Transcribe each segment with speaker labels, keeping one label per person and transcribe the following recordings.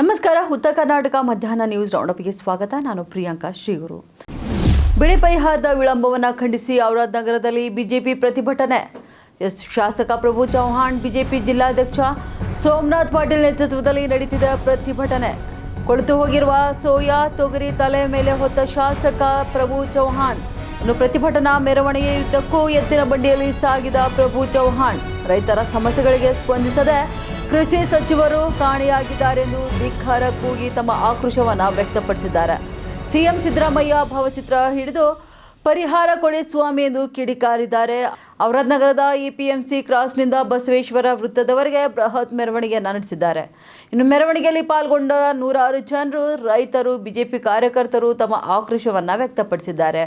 Speaker 1: ನಮಸ್ಕಾರ. ಉತ್ತರ ಕರ್ನಾಟಕ ಮಧ್ಯಾಹ್ನ ನ್ಯೂಸ್ ರೌಂಡಪ್ಗೆ ಸ್ವಾಗತ. ನಾನು ಪ್ರಿಯಾಂಕಾ ಶ್ರೀಗುರು. ಬೆಳೆ ಪರಿಹಾರದ ವಿಳಂಬವನ್ನು ಖಂಡಿಸಿ ಔರಾದ್ ನಗರದಲ್ಲಿ ಬಿಜೆಪಿ ಪ್ರತಿಭಟನೆ. ಎಸ್, ಶಾಸಕ ಪ್ರಭು ಚೌಹಾಣ್ ಬಿಜೆಪಿ ಜಿಲ್ಲಾಧ್ಯಕ್ಷ ಸೋಮನಾಥ್ ಪಾಟೀಲ್ ನೇತೃತ್ವದಲ್ಲಿ ನಡೀತಿದ ಪ್ರತಿಭಟನೆ. ಕೊಳೆತು ಹೋಗಿರುವ ಸೋಯಾ ತೊಗರಿ ತಲೆ ಮೇಲೆ ಹೊತ್ತ ಶಾಸಕ ಪ್ರಭು ಚೌಹಾಣ್. ಇನ್ನು ಪ್ರತಿಭಟನಾ ಮೆರವಣಿಗೆಯುದ್ದಕ್ಕೂ ಎತ್ತಿನ ಬಂಡಿಯಲ್ಲಿ ಸಾಗಿದ ಪ್ರಭು ಚೌಹಾಣ್. ರೈತರ ಸಮಸ್ಯೆಗಳಿಗೆ ಸ್ಪಂದಿಸದೆ ಕೃಷಿ ಸಚಿವರು ಕಾಣೆಯಾಗಿದ್ದಾರೆಂದು ಧಿಕ್ಕಾರ ಕೂಗಿ ತಮ್ಮ ಆಕ್ರೋಶವನ್ನು ವ್ಯಕ್ತಪಡಿಸಿದ್ದಾರೆ. ಸಿಎಂ ಸಿದ್ದರಾಮಯ್ಯ ಭಾವಚಿತ್ರ ಹಿಡಿದು, ಪರಿಹಾರ ಕೊಡಿ ಸ್ವಾಮಿ ಎಂದು ಕಿಡಿಕಾರಿದ್ದಾರೆ. ನಗರದ ಸಿ ಕ್ರಾಸ್ನಿಂದ ಬಸವೇಶ್ವರ ವೃತ್ತದವರೆಗೆ ಬೃಹತ್ ಮೆರವಣಿಗೆಯನ್ನು ನಡೆಸಿದ್ದಾರೆ. ಇನ್ನು ಮೆರವಣಿಗೆಯಲ್ಲಿ ಪಾಲ್ಗೊಂಡ ನೂರಾರು ಜನರು, ರೈತರು, ಬಿಜೆಪಿ ಕಾರ್ಯಕರ್ತರು ತಮ್ಮ ಆಕ್ರೋಶವನ್ನು ವ್ಯಕ್ತಪಡಿಸಿದ್ದಾರೆ.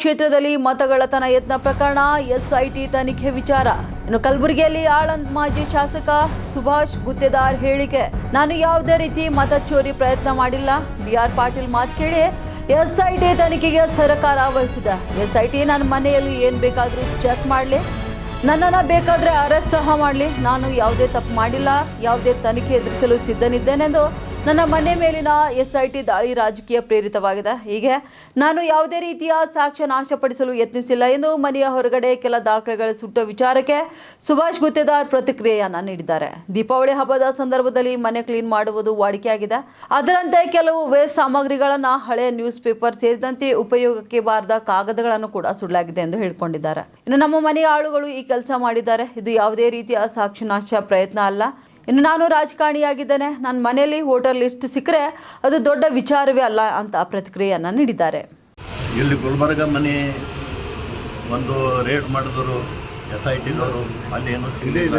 Speaker 1: ಕ್ಷೇತ್ರದಲ್ಲಿ ಮತಗಳತನ ಯತ್ನ ಪ್ರಕರಣ, ಎಸ್ಐಟಿ ತನಿಖೆ ವಿಚಾರ. ಇನ್ನು ಕಲಬುರಗಿಯಲ್ಲಿ ಆಳಂದ್ ಮಾಜಿ ಶಾಸಕ ಸುಭಾಷ್ ಗುತ್ತೇದಾರ್ ಹೇಳಿಕೆ. ನಾನು ಯಾವುದೇ ರೀತಿ ಮತ ಚೋರಿ ಪ್ರಯತ್ನ ಮಾಡಿಲ್ಲ. ಬಿ ಆರ್ ಪಾಟೀಲ್ ಮಾತು ಕೇಳಿ ಎಸ್ಐಟಿ ತನಿಖೆಗೆ ಸರ್ಕಾರ ವಹಿಸಿದೆ ಎಸ್ಐಟಿ ನನ್ನ ಮನೆಯಲ್ಲಿ ಏನು ಬೇಕಾದರೂ ಚೆಕ್ ಮಾಡಲಿ. ನನ್ನನ್ನು ಬೇಕಾದರೆ ಅರೆಸ್ಟ್ ಸಹ ಮಾಡಲಿ. ನಾನು ಯಾವುದೇ ತಪ್ಪು ಮಾಡಿಲ್ಲ. ಯಾವುದೇ ತನಿಖೆ ಎದುರಿಸಲು ಸಿದ್ಧನಿದ್ದೇನೆಂದು ನನ್ನ ಮನೆ ಮೇಲಿನ ಎಸ್ ಐ ಟಿ ದಾಳಿ ರಾಜಕೀಯ ಪ್ರೇರಿತವಾಗಿದೆ. ಹೀಗೆ ನಾನು ಯಾವುದೇ ರೀತಿಯ ಸಾಕ್ಷ್ಯ ನಾಶಪಡಿಸಲು ಯತ್ನಿಸಿಲ್ಲ ಎಂದು ಮನೆಯ ಹೊರಗಡೆ ಕೆಲ ದಾಖಲೆಗಳ ಸುಟ್ಟ ವಿಚಾರಕ್ಕೆ ಸುಭಾಷ್ ಗುತ್ತೇದಾರ್ ಪ್ರತಿಕ್ರಿಯೆಯನ್ನು ನೀಡಿದ್ದಾರೆ. ದೀಪಾವಳಿ ಹಬ್ಬದ ಸಂದರ್ಭದಲ್ಲಿ ಮನೆ ಕ್ಲೀನ್ ಮಾಡುವುದು ವಾಡಿಕೆಯಾಗಿದೆ. ಅದರಂತೆ ಕೆಲವು ವೇಸ್ಟ್ ಸಾಮಗ್ರಿಗಳನ್ನು ಹಳೆಯ ನ್ಯೂಸ್ ಪೇಪರ್ ಸೇರಿದಂತೆ ಉಪಯೋಗಕ್ಕೆ ಬಾರದ ಕಾಗದಗಳನ್ನು ಕೂಡ ಸುಡಲಾಗಿದೆ ಎಂದು ಹೇಳಿಕೊಂಡಿದ್ದಾರೆ. ಇನ್ನು ನಮ್ಮ ಮನೆಯ ಆಳುಗಳು ಈ ಕೆಲಸ ಮಾಡಿದ್ದಾರೆ. ಇದು ಯಾವುದೇ ರೀತಿಯ ಸಾಕ್ಷಿನಾಶ ಪ್ರಯತ್ನ ಅಲ್ಲ. ಇನ್ನು ನಾನು ರಾಜಕಾರಣಿಯಾಗಿದ್ದೇನೆ. ನನ್ನ ಮನೆಯಲ್ಲಿ ಹೋಟೆಲ್ ಲಿಸ್ಟ್ ಸಿಕ್ಕರೆ ಅದು ದೊಡ್ಡ ವಿಚಾರವೇ ಅಲ್ಲ ಅಂತ ಪ್ರತಿಕ್ರಿಯೆಯನ್ನು ನೀಡಿದ್ದಾರೆ.
Speaker 2: ಇಲ್ಲಿ ಗುಲ್ಬರ್ಗ ಮನೆ ಒಂದು ರೇಡ್ ಮಾಡಿದ್ರು ಎಸ್ ಐ ಟಿದವರು ಅಲ್ಲಿ ಏನು ಸಿಗಲಿಲ್ಲ.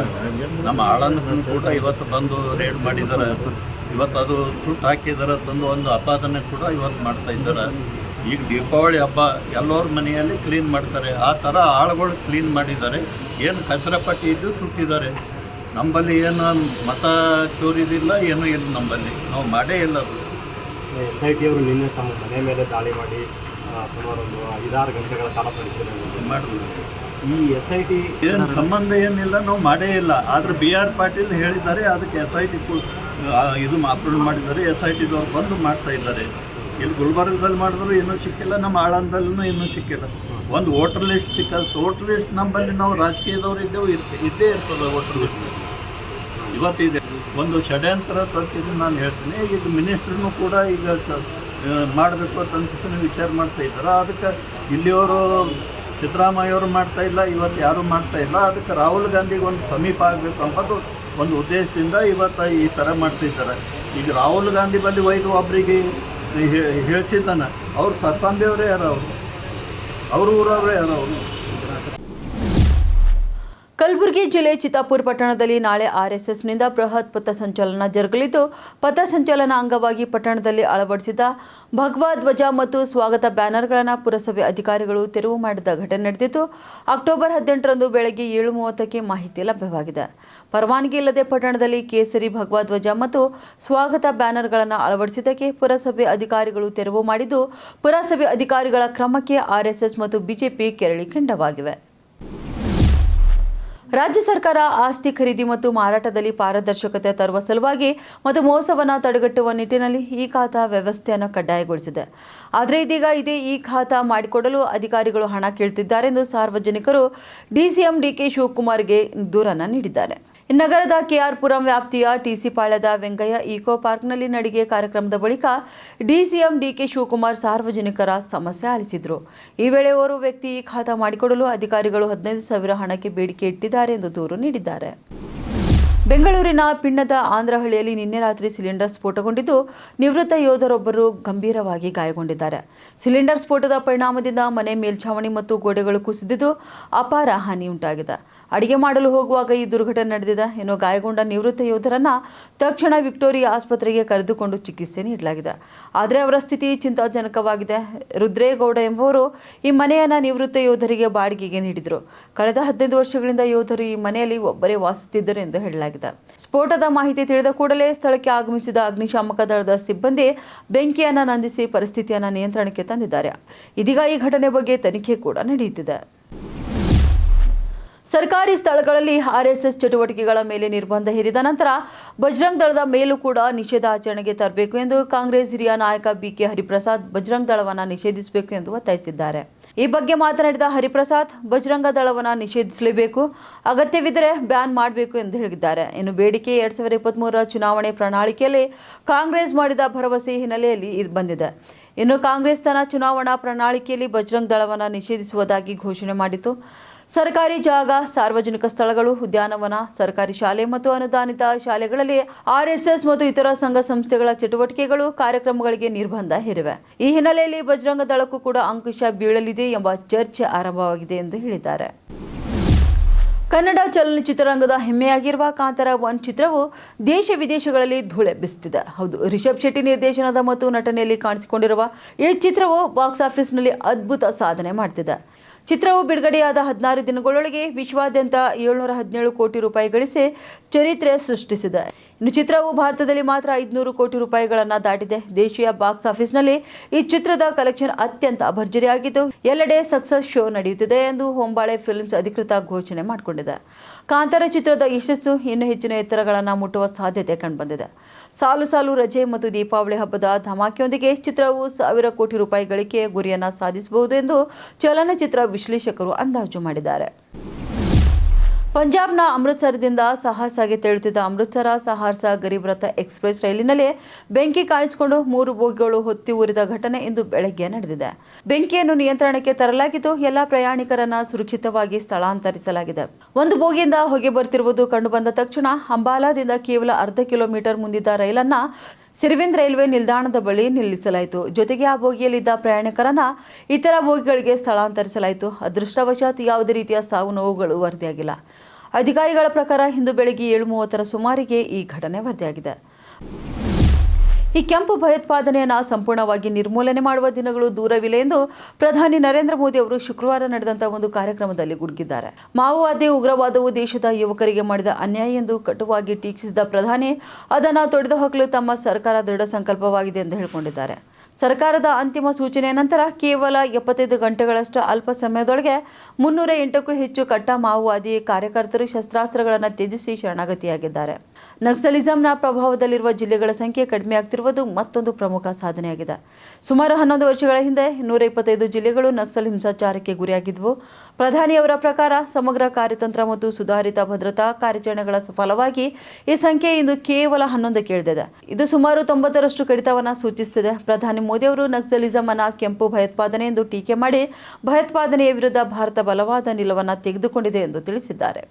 Speaker 2: ನಮ್ಮ ಆಳನ್ನು ಕೂಡ ಇವತ್ತು ಬಂದು ರೇಡ್ ಮಾಡಿದ್ದಾರೆ. ಇವತ್ತು ಅದು ಸುಟ್ಟು ಹಾಕಿದ್ದಾರೆ, ತಂದು ಒಂದು ಅಪಾದನೆ ಕೂಡ ಇವತ್ತು ಮಾಡ್ತಾ ಇದ್ದಾರೆ. ಈಗ ದೀಪಾವಳಿ ಹಬ್ಬ, ಎಲ್ಲರ ಮನೆಯಲ್ಲಿ ಕ್ಲೀನ್ ಮಾಡ್ತಾರೆ. ಆ ಥರ ಆಳುಗಳು ಕ್ಲೀನ್ ಮಾಡಿದ್ದಾರೆ. ಏನು ಕಸರ ಪಟ್ಟಿ ಇದ್ದು ಸುಟ್ಟಿದ್ದಾರೆ. ನಮ್ಮಲ್ಲಿ ಏನು ಮತ ಚೋರಿದಿಲ್ಲ ಏನೂ ಇಲ್ಲ ನಮ್ಮಲ್ಲಿ. ನಾವು ಮಾಡೇ ಇಲ್ಲ ಅದು.
Speaker 3: ಎಸ್ ಐ ಟಿ ಅವರು ನಿನ್ನೆ ತಮ್ಮ ಮನೆ ಮೇಲೆ ದಾಳಿ ಮಾಡಿ ಸುಮಾರು ಒಂದು ಐದಾರು ಗಂಟೆಗಳ ಕಾಲ ಪರಿಶೀಲನೆ
Speaker 2: ಮಾಡಿದ್ರು.
Speaker 3: ಈ ಎಸ್ ಐ ಟಿ
Speaker 2: ಏನು ಸಂಬಂಧ ಏನಿಲ್ಲ ನಾವು ಮಾಡೇ ಇಲ್ಲ. ಆದ್ರೆ ಬಿ ಆರ್ ಪಾಟೀಲ್ ಹೇಳಿದ್ದಾರೆ ಅದಕ್ಕೆ ಎಸ್ ಐ ಟಿ ಇದು ಅಪ್ರೂವ್ ಮಾಡಿದ್ದಾರೆ. ಎಸ್ ಐ ಟಿದವ್ರು ಬಂದು ಮಾಡ್ತಾ ಇದ್ದಾರೆ. ಇಲ್ಲಿ ಗುಲ್ಬರ್ಗದಲ್ಲಿ ಮಾಡಿದ್ರು ಇನ್ನೂ ಸಿಕ್ಕಿಲ್ಲ, ನಮ್ಮ ಆಳಂದಲ್ಲೂ ಇನ್ನೂ ಸಿಕ್ಕಿಲ್ಲ. ಒಂದು ವೋಟರ್ ಲಿಸ್ಟ್ ಸಿಕ್ಕಲ್ಲ ವೋಟರ್ ಲಿಸ್ಟ್ ನಮ್ಮಲ್ಲಿ ನಾವು ರಾಜಕೀಯದವ್ರು ಇದ್ದೇವೆ ಇರ್ತ- ಇದ್ದೇ ಇರ್ತದೆ ವೋಟರ್ ಲಿಸ್ಟ್. ಇವತ್ತಿದೆ. ಒಂದು ಷಡ್ಯಂತ್ರ ತರ್ತಿದ್ದು ನಾನು ಹೇಳ್ತೀನಿ. ಇದು ಮಿನಿಸ್ಟ್ರನ್ನು ಕೂಡ ಈಗ ಮಾಡಬೇಕು ಅಂತ ವಿಚಾರ ಮಾಡ್ತಾ ಇದ್ದಾರೆ. ಅದಕ್ಕೆ ಇಲ್ಲಿಯವರು ಸಿದ್ದರಾಮಯ್ಯವರು ಮಾಡ್ತಾ ಇಲ್ಲ, ಇವತ್ತು ಯಾರೂ ಮಾಡ್ತಾ ಇಲ್ಲ. ಅದಕ್ಕೆ ರಾಹುಲ್ ಗಾಂಧಿಗೆ ಒಂದು ಸಮೀಪ ಆಗಬೇಕು ಅಂಬದು ಒಂದು ಉದ್ದೇಶದಿಂದ ಇವತ್ತು ಈ ಥರ ಮಾಡ್ತಿದ್ದಾರೆ. ಈಗ ರಾಹುಲ್ ಗಾಂಧಿ ಬಳಿ ಒಯ್ದು ಒಬ್ಬರಿಗೆ ಹೇಳ್ಸಿದ್ದಾನೆ ಅವ್ರು ಸರ್ಸಾಂಬಿಯವರೇ ಯಾರು ಅವರು? ಅವ್ರ ಊರವರೇ ಯಾರು ಅವರು?
Speaker 1: ಕಲಬುರಗಿ ಜಿಲ್ಲೆ ಚಿತ್ತಾಪುರ ಪಟ್ಟಣದಲ್ಲಿ ನಾಳೆ ಆರ್ಎಸ್ಎಸ್ನಿಂದ ಬೃಹತ್ ಪಥಸಂಚಲನ ಜರುಗಲಿದ್ದು ಪಥಸಂಚಲನ ಅಂಗವಾಗಿ ಪಟ್ಟಣದಲ್ಲಿ ಅಳವಡಿಸಿದ ಭಗವಾ ಧ್ವಜ ಮತ್ತು ಸ್ವಾಗತ ಬ್ಯಾನರ್ಗಳನ್ನು ಪುರಸಭೆ ಅಧಿಕಾರಿಗಳು ತೆರವು ಮಾಡಿದ ಘಟನೆ ನಡೆದಿದ್ದು, ಅಕ್ಟೋಬರ್ ಹದಿನೆಂಟರಂದು ಬೆಳಗ್ಗೆ ಏಳು ಮೂವತ್ತಕ್ಕೆ ಮಾಹಿತಿ ಲಭ್ಯವಾಗಿದೆ. ಪರವಾನಗಿ ಇಲ್ಲದೆ ಪಟ್ಟಣದಲ್ಲಿ ಕೇಸರಿ, ಭಗವಾ ಧ್ವಜ ಮತ್ತು ಸ್ವಾಗತ ಬ್ಯಾನರ್ಗಳನ್ನು ಅಳವಡಿಸಿದ್ದಕ್ಕೆ ಪುರಸಭೆ ಅಧಿಕಾರಿಗಳು ತೆರವು ಮಾಡಿದ್ದು, ಪುರಸಭೆ ಅಧಿಕಾರಿಗಳ ಕ್ರಮಕ್ಕೆ ಆರ್ಎಸ್ಎಸ್ ಮತ್ತು ಬಿಜೆಪಿ ಕೆರಳಿ ಕೆಂಡವಾಗಿವೆ ರಾಜ್ಯ ಸರ್ಕಾರ ಆಸ್ತಿ ಖರೀದಿ ಮತ್ತು ಮಾರಾಟದಲ್ಲಿ ಪಾರದರ್ಶಕತೆ ತರುವ ಸಲುವಾಗಿ ಮತ್ತು ಮೋಸವನ್ನು ತಡೆಗಟ್ಟುವ ನಿಟ್ಟಿನಲ್ಲಿ ಈ ಖಾತಾ ವ್ಯವಸ್ಥೆಯನ್ನು ಕಡ್ಡಾಯಗೊಳಿಸಿದೆ. ಆದರೆ ಇದೀಗ ಇದೇ ಈ ಖಾತಾ ಮಾಡಿಕೊಡಲು ಅಧಿಕಾರಿಗಳು ಹಣ ಕೇಳ್ತಿದ್ದಾರೆ ಎಂದು ಸಾರ್ವಜನಿಕರು ಡಿಸಿಎಂ ಡಿಕೆ ಶಿವಕುಮಾರ್ಗೆ ದೂರನ್ನು ನೀಡಿದ್ದಾರೆ. ನಗರದ ಕೆಆರ್ಪುರಂ ವ್ಯಾಪ್ತಿಯ ಟಿಸಿ ಪಾಳ್ಯದ ವೆಂಕಯ್ಯ ಈಕೋ ಪಾರ್ಕ್ನಲ್ಲಿ ನಡಿಗೆ ಕಾರ್ಯಕ್ರಮದ ಬಳಿಕ ಡಿಸಿಎಂ ಡಿಕೆ ಶಿವಕುಮಾರ್ ಸಾರ್ವಜನಿಕರ ಸಮಸ್ಯೆ ಆಲಿಸಿದರು. ಈ ವೇಳೆ ಓರ್ವ ವ್ಯಕ್ತಿ ಖಾತಾ ಮಾಡಿಕೊಡಲು ಅಧಿಕಾರಿಗಳು ಹದಿನೈದು ಸಾವಿರ ಹಣಕ್ಕೆ ಬೇಡಿಕೆ ಇಟ್ಟಿದ್ದಾರೆ ಎಂದು ದೂರು ನೀಡಿದ್ದಾರೆ. ಬೆಂಗಳೂರಿನ ಪಿಣ್ಣದ ಆಂಧ್ರಹಳ್ಳಿಯಲ್ಲಿ ನಿನ್ನೆ ರಾತ್ರಿ ಸಿಲಿಂಡರ್ ಸ್ಫೋಟಗೊಂಡಿದ್ದು ನಿವೃತ್ತ ಯೋಧರೊಬ್ಬರು ಗಂಭೀರವಾಗಿ ಗಾಯಗೊಂಡಿದ್ದಾರೆ. ಸಿಲಿಂಡರ್ ಸ್ಫೋಟದ ಪರಿಣಾಮದಿಂದ ಮನೆ ಮೇಲ್ಛಾವಣಿ ಮತ್ತು ಗೋಡೆಗಳು ಕುಸಿದಿದ್ದು ಅಪಾರ ಹಾನಿ ಉಂಟಾಗಿದೆ ಅಡಿಗೆ ಮಾಡಲು ಹೋಗುವಾಗ ಈ ದುರ್ಘಟನೆ ನಡೆದಿದೆ. ಇನ್ನು ಗಾಯಗೊಂಡ ನಿವೃತ್ತ ಯೋಧರನ್ನ ತಕ್ಷಣ ವಿಕ್ಟೋರಿಯಾ ಆಸ್ಪತ್ರೆಗೆ ಕರೆದುಕೊಂಡು ಚಿಕಿತ್ಸೆ ನೀಡಲಾಗಿದೆ. ಆದರೆ ಅವರ ಸ್ಥಿತಿ ಚಿಂತಾಜನಕವಾಗಿದೆ. ರುದ್ರೇಗೌಡ ಎಂಬುವರು ಈ ಮನೆಯನ್ನ ನಿವೃತ್ತ ಯೋಧರಿಗೆ ಬಾಡಿಗೆಗೆ ನೀಡಿದರು. ಕಳೆದ ಹದಿನೈದು ವರ್ಷಗಳಿಂದ ಯೋಧರು ಈ ಮನೆಯಲ್ಲಿ ಒಬ್ಬರೇ ವಾಸಿಸುತ್ತಿದ್ದರು ಎಂದು ಹೇಳಲಾಗಿದೆ. ಸ್ಫೋಟದ ಮಾಹಿತಿ ತಿಳಿದ ಕೂಡಲೇ ಸ್ಥಳಕ್ಕೆ ಆಗಮಿಸಿದ ಅಗ್ನಿಶಾಮಕ ದಳದ ಸಿಬ್ಬಂದಿ ಬೆಂಕಿಯನ್ನು ನಂದಿಸಿ ಪರಿಸ್ಥಿತಿಯನ್ನು ನಿಯಂತ್ರಣಕ್ಕೆ ತಂದಿದ್ದಾರೆ. ಇದೀಗ ಈ ಘಟನೆ ಬಗ್ಗೆ ತನಿಖೆ ಕೂಡ ನಡೆಯುತ್ತಿದೆ. ಸರ್ಕಾರಿ ಸ್ಥಳಗಳಲ್ಲಿ ಆರ್ಎಸ್ಎಸ್ ಚಟುವಟಿಕೆಗಳ ಮೇಲೆ ನಿರ್ಬಂಧ ಹೇರಿದ ನಂತರ ಬಜರಂಗ್ ದಳದ ಮೇಲೂ ಕೂಡ ನಿಷೇಧಾಚರಣೆಗೆ ತರಬೇಕು ಎಂದು ಕಾಂಗ್ರೆಸ್ ಹಿರಿಯ ನಾಯಕ ಬಿಕೆ ಹರಿಪ್ರಸಾದ್ ಬಜರಂಗ್ ದಳವನ್ನು ನಿಷೇಧಿಸಬೇಕು ಎಂದು ಒತ್ತಾಯಿಸಿದ್ದಾರೆ. ಈ ಬಗ್ಗೆ ಮಾತನಾಡಿದ ಹರಿಪ್ರಸಾದ್, ಬಜರಂಗ ದಳವನ್ನು ನಿಷೇಧಿಸಲೇಬೇಕು, ಅಗತ್ಯವಿದ್ದರೆ ಬ್ಯಾನ್ ಮಾಡಬೇಕು ಎಂದು ಹೇಳಿದ್ದಾರೆ. ಇನ್ನು ಬೇಡಿಕೆ ಎರಡ್ ಸಾವಿರದ ಇಪ್ಪತ್ತ್ಮೂರರ ಚುನಾವಣೆ ಪ್ರಣಾಳಿಕೆಯಲ್ಲಿ ಕಾಂಗ್ರೆಸ್ ಮಾಡಿದ ಭರವಸೆ ಹಿನ್ನೆಲೆಯಲ್ಲಿ ಇದು ಬಂದಿದೆ. ಇನ್ನು ಕಾಂಗ್ರೆಸ್ ತನ್ನ ಚುನಾವಣಾ ಪ್ರಣಾಳಿಕೆಯಲ್ಲಿ ಬಜರಂಗ್ ದಳವನ್ನು ನಿಷೇಧಿಸುವುದಾಗಿ ಘೋಷಣೆ ಮಾಡಿತು ಸರ್ಕಾರಿ ಜಾಗ, ಸಾರ್ವಜನಿಕ ಸ್ಥಳಗಳು, ಉದ್ಯಾನವನ, ಸರ್ಕಾರಿ ಶಾಲೆ ಮತ್ತು ಅನುದಾನಿತ ಶಾಲೆಗಳಲ್ಲಿ ಆರ್ಎಸ್ಎಸ್ ಮತ್ತು ಇತರ ಸಂಘ ಸಂಸ್ಥೆಗಳ ಚಟುವಟಿಕೆಗಳು ಕಾರ್ಯಕ್ರಮಗಳಿಗೆ ನಿರ್ಬಂಧ ಹೇರಿವೆ. ಈ ಹಿನ್ನೆಲೆಯಲ್ಲಿ ಬಜರಂಗ ದಳಕ್ಕೂ ಕೂಡ ಅಂಕುಶ ಬೀಳಲಿದೆ ಎಂಬ ಚರ್ಚೆ ಆರಂಭವಾಗಿದೆ ಎಂದು ಹೇಳಿದ್ದಾರೆ. ಕನ್ನಡ ಚಲನಚಿತ್ರರಂಗದ ಹೆಮ್ಮೆಯಾಗಿರುವ ಕಾಂತಾರ ಒನ್ ಚಿತ್ರವು ದೇಶ ವಿದೇಶಗಳಲ್ಲಿ ಧೂಳೆಬ್ಬಿಸುತ್ತಿದೆ ಹೌದು, ರಿಷಬ್ ಶೆಟ್ಟಿ ನಿರ್ದೇಶನದ ಮತ್ತು ನಟನೆಯಲ್ಲಿ ಕಾಣಿಸಿಕೊಂಡಿರುವ ಈ ಚಿತ್ರವು ಬಾಕ್ಸ್ ಆಫೀಸ್ನಲ್ಲಿ ಅದ್ಭುತ ಸಾಧನೆ ಮಾಡ್ತಿದೆ. ಚಿತ್ರವು ಬಿಡುಗಡೆಯಾದ ಹದಿನಾರು ದಿನಗಳೊಳಗೆ ವಿಶ್ವಾದ್ಯಂತ ಏಳ್ನೂರ ಹದಿನೇಳು ಕೋಟಿ ರೂಪಾಯಿ ಗಳಿಸಿ ಚರಿತ್ರೆ ಸೃಷ್ಟಿಸಿದೆ. ಇನ್ನು ಚಿತ್ರವು ಭಾರತದಲ್ಲಿ ಮಾತ್ರ ಐದುನೂರು ಕೋಟಿ ರೂಪಾಯಿಗಳನ್ನು ದಾಟಿದೆ. ದೇಶೀಯ ಬಾಕ್ಸ್ ಆಫೀಸ್ನಲ್ಲಿ ಈ ಚಿತ್ರದ ಕಲೆಕ್ಷನ್ ಅತ್ಯಂತ ಭರ್ಜರಿಯಾಗಿದ್ದು, ಎಲ್ಲೆಡೆ ಸಕ್ಸಸ್ ಶೋ ನಡೆಯುತ್ತಿದೆ ಎಂದು ಹೊಂಬಾಳೆ ಫಿಲ್ಮ್ಸ್ ಅಧಿಕೃತ ಘೋಷಣೆ ಮಾಡಿಕೊಂಡಿದೆ. ಕಾಂತಾರ ಚಿತ್ರದ ಯಶಸ್ಸು ಇನ್ನೂ ಹೆಚ್ಚಿನ ಎತ್ತರಗಳನ್ನು ಮುಟ್ಟುವ ಸಾಧ್ಯತೆ ಕಂಡುಬಂದಿದೆ. ಸಾಲು ಸಾಲು ರಜೆ ಮತ್ತು ದೀಪಾವಳಿ ಹಬ್ಬದ ಧಮಾಕೆಯೊಂದಿಗೆ ಚಿತ್ರವು ಸಾವಿರ ಕೋಟಿ ರೂಪಾಯಿ ಗಳಿಕೆಯ ಗುರಿಯನ್ನು ಸಾಧಿಸಬಹುದು ಎಂದು ಚಲನಚಿತ್ರ ವಿಶ್ಲೇಷಕರು ಅಂದಾಜು ಮಾಡಿದ್ದಾರೆ. ಪಂಜಾಬ್ನ ಅಮೃತ್ಸರದಿಂದ ಸಾಹಸಾಗಿ ತೆರಳುತ್ತಿದ್ದ ಅಮೃತ್ಸರ ಸಹಾರ್ಸ ಗರೀಬ್ ರಥ ಎಕ್ಸ್ಪ್ರೆಸ್ ರೈಲಿನಲ್ಲಿ ಬೆಂಕಿ ಕಾಣಿಸಿಕೊಂಡು ಮೂರು ಬೋಗಿಗಳು ಹೊತ್ತಿ ಉರಿದ ಘಟನೆ ಇಂದು ಬೆಳಗ್ಗೆ ನಡೆದಿದೆ. ಬೆಂಕಿಯನ್ನು ನಿಯಂತ್ರಣಕ್ಕೆ ತರಲಾಗಿದ್ದು ಎಲ್ಲ ಪ್ರಯಾಣಿಕರನ್ನ ಸುರಕ್ಷಿತವಾಗಿ ಸ್ಥಳಾಂತರಿಸಲಾಗಿದೆ. ಒಂದು ಬೋಗಿಯಿಂದ ಹೊಗೆ ಬರ್ತಿರುವುದು ಕಂಡುಬಂದ ತಕ್ಷಣ ಅಂಬಾಲಾದಿಂದ ಕೇವಲ ಅರ್ಧ ಕಿಲೋಮೀಟರ್ ಮುಂದಿದ್ದ ರೈಲನ್ನ ಸಿರ್ವಿಂದ್ ರೈಲ್ವೆ ನಿಲ್ದಾಣದ ಬಳಿ ನಿಲ್ಲಿಸಲಾಯಿತು. ಜೊತೆಗೆ ಆ ಬೋಗಿಯಲ್ಲಿದ್ದ ಪ್ರಯಾಣಿಕರನ್ನ ಇತರ ಬೋಗಿಗಳಿಗೆ ಸ್ಥಳಾಂತರಿಸಲಾಯಿತು. ಅದೃಷ್ಟವಶಾತ್ ಯಾವುದೇ ರೀತಿಯ ಸಾವು ನೋವುಗಳು ವರದಿಯಾಗಿಲ್ಲ. ಅಧಿಕಾರಿಗಳ ಪ್ರಕಾರ ಇಂದು ಬೆಳಗ್ಗೆ ಏಳು ಮೂವತ್ತರ ಸುಮಾರಿಗೆ ಈ ಘಟನೆ ವರದಿಯಾಗಿದೆ. ಈ ಕೆಂಪು ಭಯೋತ್ಪಾದನೆಯನ್ನು ಸಂಪೂರ್ಣವಾಗಿ ನಿರ್ಮೂಲನೆ ಮಾಡುವ ದಿನಗಳು ದೂರವಿಲ್ಲ ಎಂದು ಪ್ರಧಾನಿ ನರೇಂದ್ರ ಮೋದಿ ಅವರು ಶುಕ್ರವಾರ ನಡೆದಂತಹ ಒಂದು ಕಾರ್ಯಕ್ರಮದಲ್ಲಿ ಗುಡುಗಿದ್ದಾರೆ. ಮಾವೋವಾದಿ ಉಗ್ರವಾದವು ದೇಶದ ಯುವಕರಿಗೆ ಮಾಡಿದ ಅನ್ಯಾಯ ಎಂದು ಕಟುವಾಗಿ ಟೀಕಿಸಿದ ಪ್ರಧಾನಿ, ಅದನ್ನು ತೊಡೆದುಹಾಕಲು ತಮ್ಮ ಸರ್ಕಾರ ದೃಢ ಸಂಕಲ್ಪವಾಗಿದೆ ಎಂದು ಹೇಳಿಕೊಂಡಿದ್ದಾರೆ. ಸರ್ಕಾರದ ಅಂತಿಮ ಸೂಚನೆಯ ನಂತರ ಕೇವಲ ಎಪ್ಪತ್ತೈದು ಗಂಟೆಗಳಷ್ಟು ಅಲ್ಪ ಸಮಯದೊಳಗೆ ಮುನ್ನೂರ ಎಂಟಕ್ಕೂ ಹೆಚ್ಚು ಕಟ್ಟ ಮಾವೋವಾದಿ ಕಾರ್ಯಕರ್ತರು ಶಸ್ತ್ರಾಸ್ತ್ರಗಳನ್ನು ತ್ಯಜಿಸಿ ಶರಣಾಗತಿಯಾಗಿದ್ದಾರೆ. ನಕ್ಸಲಿಸಂನ ಪ್ರಭಾವದಲ್ಲಿರುವ ಜಿಲ್ಲೆಗಳ ಸಂಖ್ಯೆ ಕಡಿಮೆಯಾಗ್ತಿರುವುದು ಮತ್ತೊಂದು ಪ್ರಮುಖ ಸಾಧನೆಯಾಗಿದೆ. ಸುಮಾರು ಹನ್ನೊಂದು ವರ್ಷಗಳ ಹಿಂದೆ ನೂರ ಇಪ್ಪತ್ತೈದು ಜಿಲ್ಲೆಗಳು ನಕ್ಸಲ್ ಹಿಂಸಾಚಾರಕ್ಕೆ ಗುರಿಯಾಗಿದ್ವು. ಪ್ರಧಾನಿಯವರ ಪ್ರಕಾರ ಸಮಗ್ರ ಕಾರ್ಯತಂತ್ರ ಮತ್ತು ಸುಧಾರಿತ ಭದ್ರತಾ ಕಾರ್ಯಾಚರಣೆಗಳ ಫಲವಾಗಿ ಈ ಸಂಖ್ಯೆ ಇಂದು ಕೇವಲ ಹನ್ನೊಂದಕ್ಕೆ ಇಳಿದಿದೆ. ಇದು ಸುಮಾರು ತೊಂಬತ್ತರಷ್ಟು ಕಡಿತವನ್ನು ಸೂಚಿಸುತ್ತಿದೆ. ಪ್ರಧಾನಿ ಮೋದಿ ಅವರು ನಕ್ಸಲಿಸಂ ಅನ್ನ ಕೆಂಪು ಭಯೋತ್ಪಾದನೆ ಎಂದು ಟೀಕೆ ಮಾಡಿ ಭಯೋತ್ಪಾದನೆಯ ವಿರುದ್ಧ ಭಾರತ ಬಲವಾದ ನಿಲುವನ್ನು ತೆಗೆದುಕೊಂಡಿದೆ ಎಂದು ತಿಳಿಸಿದ್ದಾರೆ.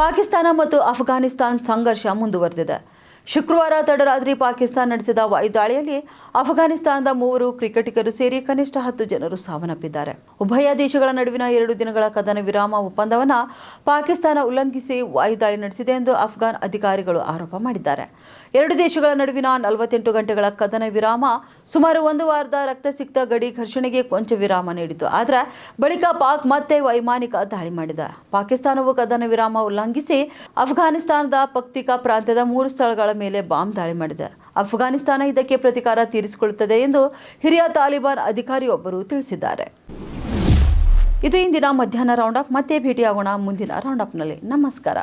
Speaker 1: ಪಾಕಿಸ್ತಾನ ಮತ್ತು ಅಫ್ಘಾನಿಸ್ತಾನ್ ಸಂಘರ್ಷ ಮುಂದುವರೆದಿದೆ. ಶುಕ್ರವಾರ ತಡರಾತ್ರಿ ಪಾಕಿಸ್ತಾನ ನಡೆಸಿದ ವಾಯುದಾಳಿಯಲ್ಲಿ ಅಫ್ಘಾನಿಸ್ತಾನದ ಮೂವರು ಕ್ರಿಕೆಟಿಗರು ಸೇರಿ ಕನಿಷ್ಠ ಹತ್ತು ಜನರು ಸಾವನ್ನಪ್ಪಿದ್ದಾರೆ. ಉಭಯ ದೇಶಗಳ ನಡುವಿನ ಎರಡು ದಿನಗಳ ಕದನ ವಿರಾಮ ಒಪ್ಪಂದವನ್ನು ಪಾಕಿಸ್ತಾನ ಉಲ್ಲಂಘಿಸಿ ವಾಯುದಾಳಿ ನಡೆಸಿದೆ ಎಂದು ಅಫ್ಘಾನ್ ಅಧಿಕಾರಿಗಳು ಆರೋಪ ಮಾಡಿದ್ದಾರೆ. ಎರಡು ದೇಶಗಳ ನಡುವಿನ ನಲವತ್ತೆಂಟು ಗಂಟೆಗಳ ಕದನ ವಿರಾಮ ಸುಮಾರು ಒಂದು ವಾರದ ರಕ್ತಸಿಕ್ತ ಗಡಿ ಘರ್ಷಣೆಗೆ ಕೊಂಚ ವಿರಾಮ ನೀಡಿತು ಆದರೆ ಬಳಿಕ ಪಾಕ್ ಮತ್ತೆ ವೈಮಾನಿಕ ದಾಳಿ ಮಾಡಿದೆ. ಪಾಕಿಸ್ತಾನವು ಕದನ ವಿರಾಮ ಉಲ್ಲಂಘಿಸಿ ಅಫ್ಘಾನಿಸ್ತಾನದ ಪಕ್ತಿಕಾ ಪ್ರಾಂತ್ಯದ ಮೂರು ಸ್ಥಳಗಳ ಮೇಲೆ ಬಾಂಬ್ ದಾಳಿ ಮಾಡಿದೆ. ಅಫ್ಘಾನಿಸ್ತಾನ ಇದಕ್ಕೆ ಪ್ರತಿಕಾರ ತೀರಿಸಿಕೊಳ್ಳುತ್ತದೆ ಎಂದು ಹಿರಿಯ ತಾಲಿಬಾನ್ ಅಧಿಕಾರಿಯೊಬ್ಬರು ತಿಳಿಸಿದ್ದಾರೆ. ಇದು ಇಂದಿನ ಮಧ್ಯಾಹ್ನ ರೌಂಡ್ ಅಪ್ ಮತ್ತೆ ಭೇಟಿಯಾಗೋಣ ಮುಂದಿನ ರೌಂಡ್ ಅಪ್ನಲ್ಲಿ ನಮಸ್ಕಾರ.